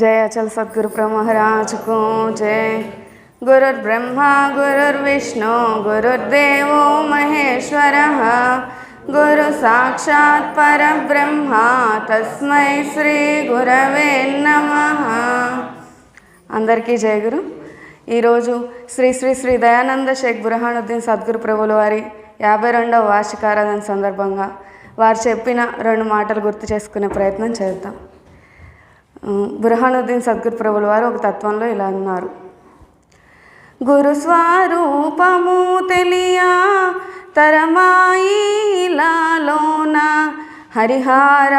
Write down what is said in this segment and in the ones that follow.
జయ అచల సద్గురు బ్రహ్మరాజుకు జయ. గురుర్ బ్రహ్మ గురుర్ విష్ణు గురుర్దేవో మహేశ్వర. గురు సాక్షాత్ పరబ్రహ్మ తస్మై శ్రీ గురవే నమ. అందరికీ జయ గురు. ఈరోజు శ్రీ శ్రీ శ్రీ దయానంద షేక్ బురహానుద్దీన్ సద్గురు ప్రభుల వారి యాభై రెండవ వార్షికారాధన సందర్భంగా వారు చెప్పిన రెండు మాటలు గుర్తు చేసుకునే ప్రయత్నం చేద్దాం. బురహానుద్దీన్ సద్గురు ప్రభుల వారు ఒక తత్వంలో ఇలా అన్నారు. గురు స్వరూపము తెలియా తరమాయిలాలోన హరిహారాదులకైనాను.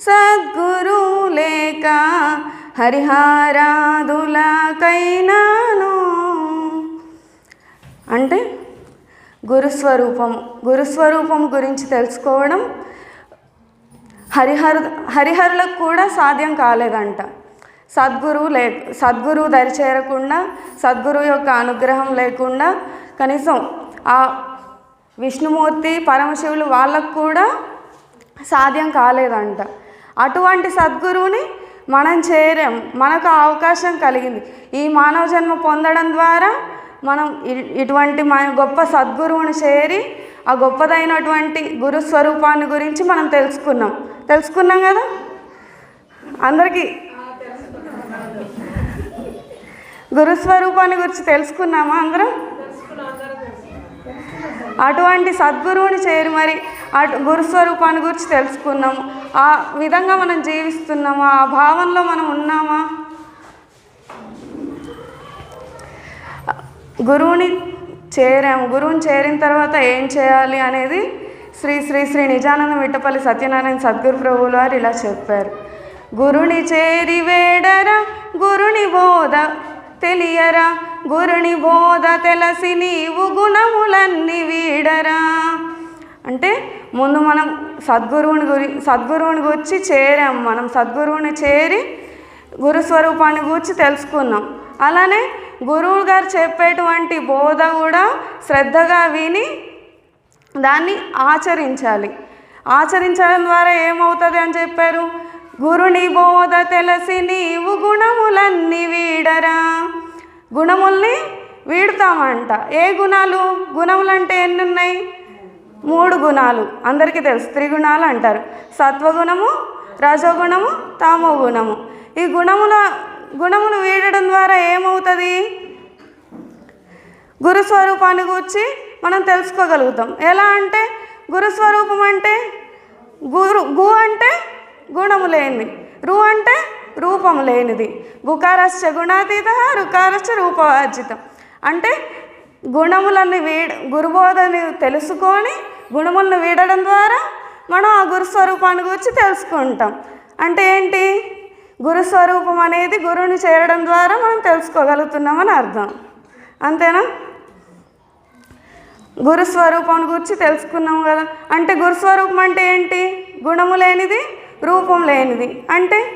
సద్గురు లేక హరిహారాదులకైనాను. అంటే గురుస్వరూపం గురుస్వరూపం గురించి తెలుసుకోవడం హరిహర హరిహరులకు కూడా సాధ్యం కాలేదంట. సద్గురువు లే సద్గురువు దరి చేరకుండా సద్గురువు యొక్క అనుగ్రహం లేకుండా కనీసం ఆ విష్ణుమూర్తి పరమశివులు వాళ్ళకు కూడా సాధ్యం కాలేదంట. అటువంటి సద్గురువుని మనం చేరాం మనకు ఆ అవకాశం కలిగింది. ఈ మానవ జన్మ పొందడం ద్వారా మనం ఇటువంటి మన గొప్ప సద్గురువుని చేరి ఆ గొప్పదైనటువంటి గురు స్వరూపాన్ని గురించి మనం తెలుసుకున్నాం. తెలుసుకున్నాం కదా? అందరికీ? గురుస్వరూపాన్ని గురించి తెలుసుకున్నామా అందరం? అటువంటి సద్గురువుని చేరి మరి అటు గురుస్వరూపాన్ని గురించి తెలుసుకున్నాము ఆ విధంగా మనం జీవిస్తున్నామా? ఆ భావంలో మనం ఉన్నామా? గురువుని చేరాము. గురువుని చేరిన తర్వాత ఏం చేయాలి అనేది శ్రీ శ్రీ శ్రీ నిజానంద మిట్టపల్లి సత్యనారాయణ సద్గురు ప్రభువుల వారు ఇలా చెప్పారు. గురుని చేరి వేడరా గురుని బోధ తెలియరా? గురుని బోధ తెలసి నీవు గుణములన్నీ వీడరా? అంటే ముందు మనం సద్గురువుని గురి సద్గురువుని గురించి చేరాం మనం. సద్గురువుని చేరి గురుస్వరూపాన్ని గురించి తెలుసుకున్నాం. అలానే గురువు గారు చెప్పేటువంటి బోధ కూడా శ్రద్ధగా విని దాన్ని ఆచరించాలి. ఆచరించడం ద్వారా ఏమవుతుంది అని చెప్పారు? గురుని బోధ తెలిసి నీవు గుణములన్నీ వీడరా. గుణముల్ని వీడుతామంట. ఏ గుణాలు? గుణములు అంటే ఎన్ని ఉన్నాయి మూడు గుణాలు. అందరికీ తెలుసు. త్రిగుణాలు అంటారు. సత్వగుణము రజోగుణము తామో గుణము ఈ గుణముల గుణమును వీడడం ద్వారా ఏమవుతుంది? గురుస్వరూపాన్ని గురించి మనం తెలుసుకోగలుగుతాం. ఎలా అంటే గురుస్వరూపం అంటే గురు గు అంటే గుణము లేనిది రు అంటే రూపము లేనిది. గుకారశ్చ గుణాతీత రుకారస్య రూపవర్జితం అంటే గుణములని వీడ గురుబోధని తెలుసుకొని గుణములను వీడడం ద్వారా మనం ఆ గురుస్వరూపాన్ని గురించి తెలుసుకుంటాం. అంటే ఏంటి? గురుస్వరూపం అనేది గురువుని చేరడం ద్వారా మనం తెలుసుకోగలుగుతున్నామని అర్థం. అంతేనా? గురుస్వరూపం గురించి తెలుసుకున్నాం కదా. అంటే గురుస్వరూపం అంటే ఏంటి? గుణము లేనిది రూపం లేనిది. అంటే?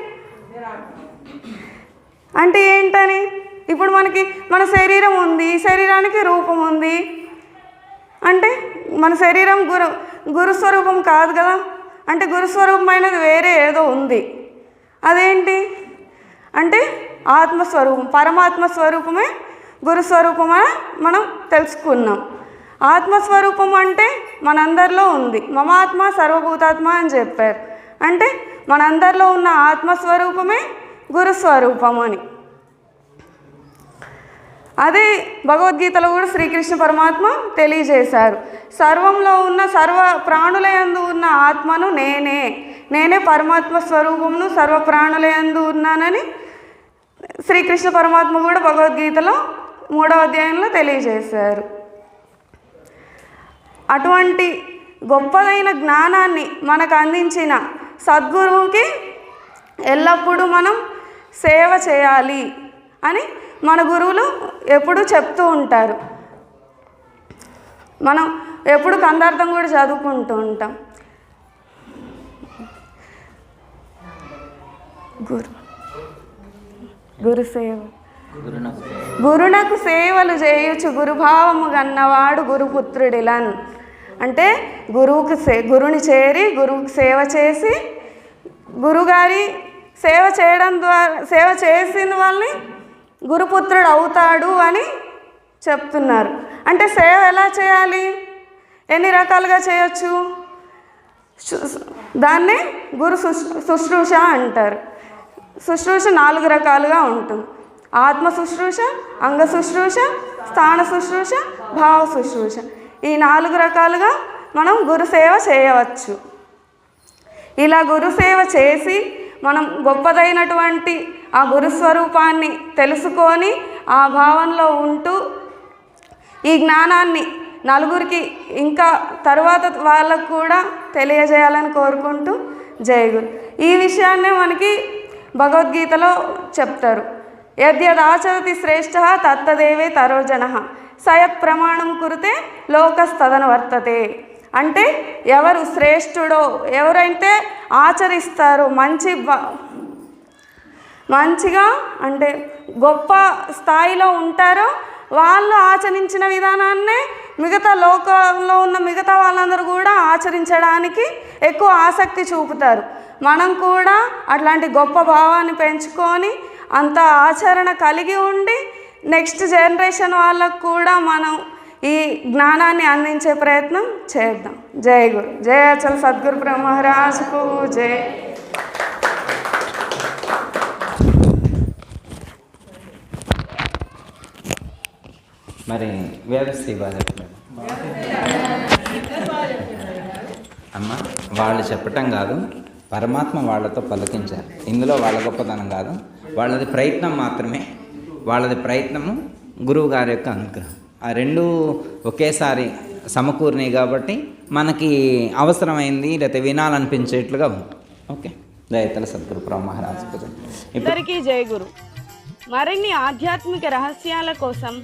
అంటే ఏంటని? ఇప్పుడు మనకి మన శరీరం ఉంది శరీరానికి రూపం ఉంది. అంటే మన శరీరం గురు గురుస్వరూపం కాదు కదా. అంటే గురుస్వరూపమైనది వేరే ఏదో ఉంది. అదేంటి? అంటే ఆత్మస్వరూపం పరమాత్మ స్వరూపమే గురుస్వరూపం అని మనం తెలుసుకున్నాం. ఆత్మస్వరూపం అంటే మనందరిలో ఉంది. మమాత్మ సర్వభూతాత్మ అని చెప్పారు. అంటే మనందరిలో ఉన్న ఆత్మస్వరూపమే గురుస్వరూపం అని. అదే భగవద్గీతలో కూడా శ్రీకృష్ణ పరమాత్మ తెలియజేశారు. సర్వంలో ఉన్న సర్వ ప్రాణులయందు ఉన్న ఆత్మను నేనే నేనే పరమాత్మ స్వరూపమును సర్వ ప్రాణులయందు ఉన్నానని శ్రీకృష్ణ పరమాత్మ కూడా భగవద్గీతలో మూడవ అధ్యాయంలో తెలియజేశారు. అటువంటి గొప్పదైన జ్ఞానాన్ని మనకు అందించిన సద్గురువుకి ఎల్లప్పుడూ మనం సేవ చేయాలి. అని మన గురువులు ఎప్పుడూ చెప్తూ ఉంటారు. మనం ఎప్పుడు కందార్థం కూడా చదువుకుంటూ ఉంటాం. గురు గురు సేవ. గురునకు సేవలు చేయొచ్చు గురుభావము గన్నవాడు గురుపుత్రుడిలన్. అంటే గురువుకు సే గురుని చేరి గురువుకు సేవ చేసి గురుగారి సేవ చేయడం ద్వారా సేవ చేసిన వాళ్ళని గురుపుత్రుడు అవుతాడు అని చెప్తున్నారు. అంటే సేవ ఎలా చేయాలి? ఎన్ని రకాలుగా చేయొచ్చు? దాన్ని గురు శుశ్రూష అంటారు. శుశ్రూష నాలుగు రకాలుగా ఉంటుంది. ఆత్మ శుశ్రూష అంగ శుశ్రూష స్థాన శుశ్రూష భావ శుశ్రూష. ఈ నాలుగు రకాలుగా మనం గురు సేవ చేయవచ్చు. ఇలా గురు సేవ చేసి మనం గొప్పదైనటువంటి ఆ గురుస్వరూపాన్ని తెలుసుకొని ఆ భావనలో ఉంటూ ఈ జ్ఞానాన్ని నలుగురికి ఇంకా తరువాత వాళ్ళకు కూడా తెలియజేయాలని కోరుకుంటూ జయ గురు. ఈ విషయాన్నే మనకి భగవద్గీతలో చెప్తారు. యద్యదాచరతి శ్రేష్ఠ తత్తదేవే తరోజన సయ ప్రమాణం కురితే లోకస్తదన వర్తతే. అంటే ఎవరు శ్రేష్ఠుడో ఎవరైతే ఆచరిస్తారో మంచి మంచిగా అంటే గొప్ప స్థాయిలో ఉంటారో వాళ్ళు ఆచరించిన విధానాన్నే మిగతా లోకంలో ఉన్న మిగతా వాళ్ళందరూ కూడా ఆచరించడానికి ఎక్కువ ఆసక్తి చూపుతారు. మనం కూడా అట్లాంటి గొప్ప భావాన్ని పెంచుకొని అంత ఆచరణ కలిగి ఉండి నెక్స్ట్ జనరేషన్ వాళ్ళకు కూడా మనం ఈ జ్ఞానాన్ని అందించే ప్రయత్నం చేద్దాం. జయ గురు జయ అచల్ సద్గురు బ్రహ్మరాజుకు జయ మరి వేదశ్రీ బాగా చెప్పారు అమ్మ వాళ్ళు చెప్పటం కాదు పరమాత్మ వాళ్ళతో పలికించారు. ఇందులో వాళ్ళ గొప్పతనం కాదు వాళ్ళది ప్రయత్నం మాత్రమే. వాళ్ళది ప్రయత్నము గురువు గారి యొక్క అనుగ్రహం. ఆ రెండు ఒకేసారి సమకూరినాయి కాబట్టి మనకి అవసరమైంది లేకపోతే వినాలనిపించేట్లుగా ఉంది. ఓకే? దయతల సద్గురు మహారాజ్ ఇప్పుడు అందరికీ గురు. మరిన్ని ఆధ్యాత్మిక రహస్యాల కోసం